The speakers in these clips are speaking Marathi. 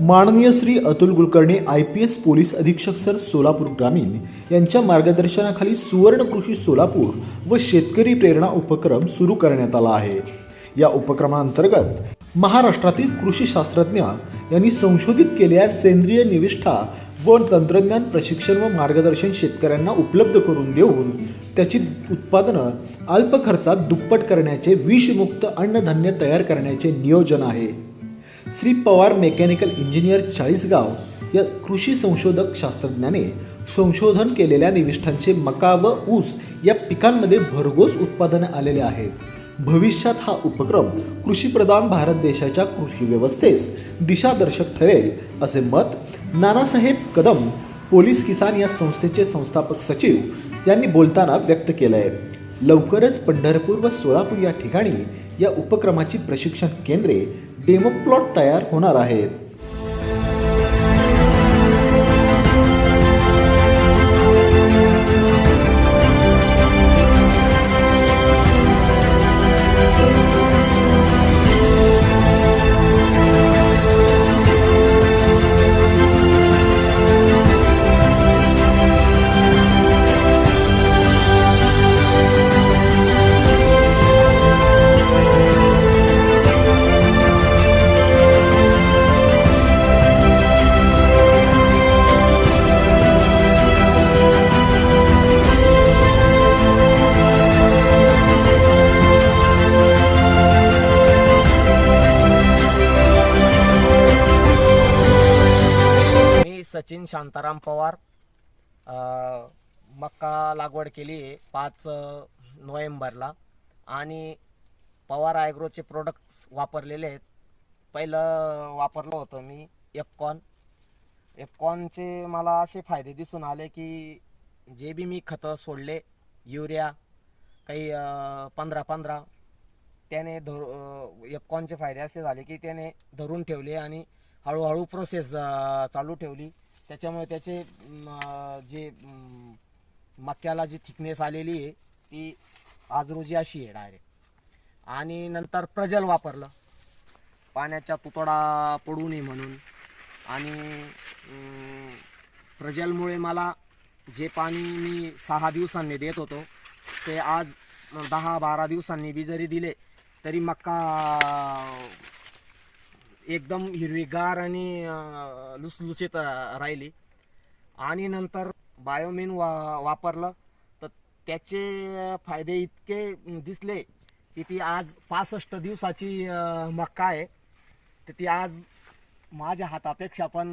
माननीय Shri Atul Kulkarni I P S police अधीक्षक सर सोलापूर ग्रामीण यांच्या मार्गदर्शनाखाली सुवर्ण कृषी सोलापूर व शेतकरी प्रेरणा उपक्रम सुरू करण्यात आला आहे. या उपक्रमांतर्गत महाराष्ट्रातील कृषी शास्त्रज्ञ यांनी संशोधित केलेल्या सेंद्रिय निविष्ठा व तंत्रज्ञान प्रशिक्षण व मार्गदर्शन शेतकऱ्यांना उपलब्ध करून देऊन त्याची उत्पादनं अल्प खर्चात दुप्पट करण्याचे विषमुक्त अन्नधान्य तयार करण्याचे नियोजन आहे. श्री पवार मेकॅनिकल इंजिनियर चाळीसगाव या कृषी संशोधक शास्त्रज्ञाने संशोधन केलेल्या निविष्ठांचे मका व ऊस या पिकांमध्ये भरघोस उत्पादन आलेले आहे भविष्यात हा उपक्रम कृषीप्रधान भारत देशाच्या कृषी व्यवस्थेस दिशादर्शक ठरेल असे मत नानासाहेब कदम पोलीस किसान या संस्थेचे संस्थापक सचिव यांनी बोलताना व्यक्त केलं आहे लवकरच पंढरपूर व सोलापूर या ठिकाणी या उपक्रमाची प्रशिक्षण केंद्रे डेमो प्लॉट तयार होणार आहेत. सचिन शांताराम पवार अ, मक्का लागवड केली आहे पाच अ, नोव्हेंबरला. आणि पवार आयग्रोचे प्रोडक्ट्स वापरलेले आहेत. पहिलं वापरलं होतं मी एपकॉन एपकॉनचे मला असे फायदे दिसून आले की जे बी मी खतं सोडले युरिया काही पंधरा पंधरा त्याने धर एपकॉनचे फायदे असे झाले की त्याने धरून ठेवले आणि हळूहळू प्रोसेस चालू ठेवली. त्याच्यामुळे त्याचे जे मक्याला जी थिकनेस आलेली आहे ती आज रोजी अशी आहे डायरेक्ट आणि नंतर प्रजल वापरलं. पाण्याचा तुतडा पडू नये म्हणून. आणि प्रजलमुळे मला जे पाणी मी सहा दिवसांनी देत होतो ते आज दहा बारा दिवसांनी बी जरी दिले तरी मक्का एकदम हिरवीगार आणि लुसलुसीत राहिली. आणि नंतर बायोमिन वा वापरलं तर त्याचे फायदे इतके दिसले की ती आज पासष्ट दिवसाची मक्का आहे. तर ती आज माझ्या हातापेक्षा पण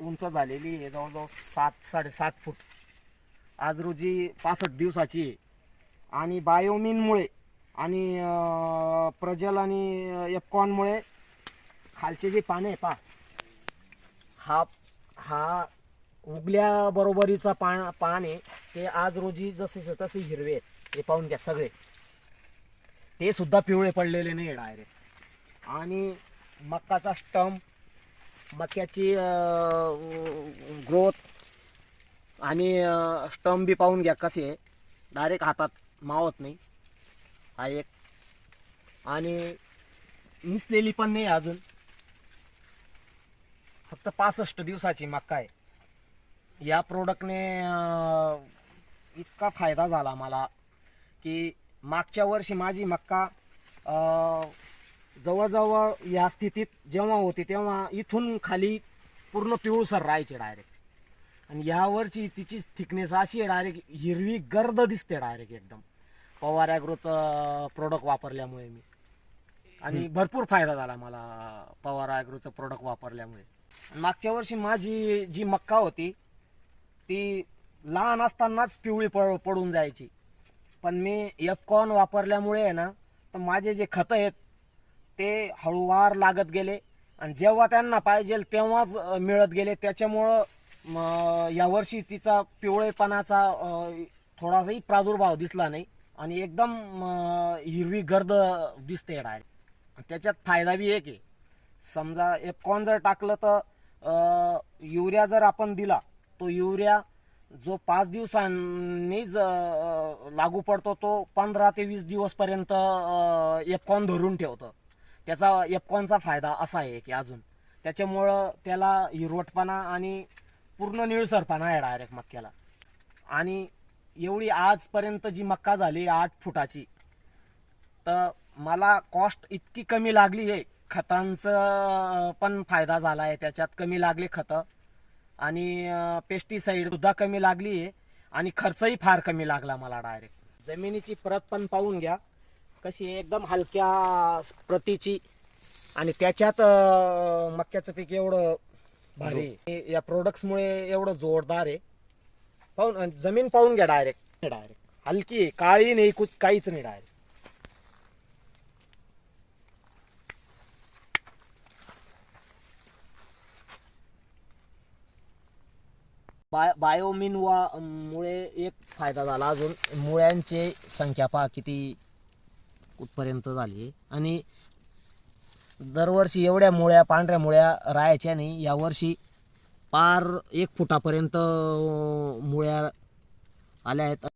उंच झालेली आहे जवळजवळ सात साडेसात फूट. आज रोजी पासष्ट दिवसाची आहे. आणि बायोमिनमुळे आणि प्रजल आणि एफकॉनमुळे खालचे जे पाने आहे पा. हा हा उगल्या बरोबरीचा पान पान आहे. ते आज रोजी जसे तसे हिरवे आहेत. हे पाहून घ्या सगळे. ते सुद्धा पिवळे पडलेले नाही डायरेक्ट आणि मक्काचा स्टंप मक्याची ग्रोथ आणि स्टंप बी पाहून घ्या कसे आहे. डायरेक्ट हातात मावत नाही. हा एक. आणि निसलेली पण नाही अजून. फक्त पासष्ट दिवसाची मक्का आहे. या प्रोडक्टने इतका फायदा झाला मला की मागच्या वर्षी माझी मक्का जवळजवळ या स्थितीत जेव्हा होती तेव्हा इथून खाली पूर्ण पिवळसर राहायचे डायरेक्ट आणि यावरची तिची थिकनेस अशी आहे डायरेक्ट हिरवी गर्द दिसते डायरेक्ट एकदम. पवार ॲग्रोचं प्रोडक्ट वापरल्यामुळे मी. आणि भरपूर फायदा झाला मला पवार ॲग्रोचं प्रोडक्ट वापरल्यामुळे. मागच्या वर्षी माझी जी मक्का होती ती लहान असतानाच पिवळी पड पडून जायची. पण मी एफकॉन वापरल्यामुळे आहे ना तर माझे जे खतं आहेत ते हळूवार लागत गेले. आणि जेव्हा त्यांना पाहिजे तेव्हाच मिळत गेले. त्याच्यामुळं यावर्षी तिचा पिवळेपणाचा थोडासाही प्रादुर्भाव दिसला नाही. आणि एकदम हिरवी गर्द दिसते डायरेक्ट. त्याच्यात फायदा बी एक आहे. समजा एफकॉन जर टाकलं तर युरिया जर आपण दिला तो युरिया जो पाच दिवसांनीच लागू पडतो तो पंधरा ते वीस दिवसपर्यंत एफकॉन धरून ठेवतं. त्याचा एफकॉनचा फायदा असा आहे की अजून. त्याच्यामुळं त्याला हिरवटपणा आणि पूर्ण निळसरपणा आहे डायरेक्ट मक्याला. आणि एवढी आजपर्यंत जी मक्का झाली आठ फुटाची तर मला कॉस्ट इतकी कमी लागली आहे खतांचं पण फायदा झाला आहे त्याच्यात कमी लागले खतं. आणि पेस्टिसाईडसुद्धा कमी लागली आहे आणि खर्चही फार कमी लागला मला डायरेक्ट जमिनीची प्रत पण पाहून घ्या. कशी आहे, एकदम हलक्या प्रतीची. आणि त्याच्यात मक्याचं पीक एवढं भारी या प्रोडक्ट्समुळे एवढं जोरदार आहे. पाहून जमीन पाहून घ्या डायरेक्ट डायरेक्ट हलकी आहे काळी नाही कुच काहीच नाही डायरेक्ट बाय बायोमिनवा मुळे एक फायदा झाला अजून. मुळ्यांची संख्या पहा किती कुठपर्यंत झाली आहे. आणि दरवर्षी एवढ्या मुळ्या पांढऱ्या मुळ्या राहायच्या नाही. यावर्षी पार एक फुटापर्यंत मुळ्या आल्या आहेत.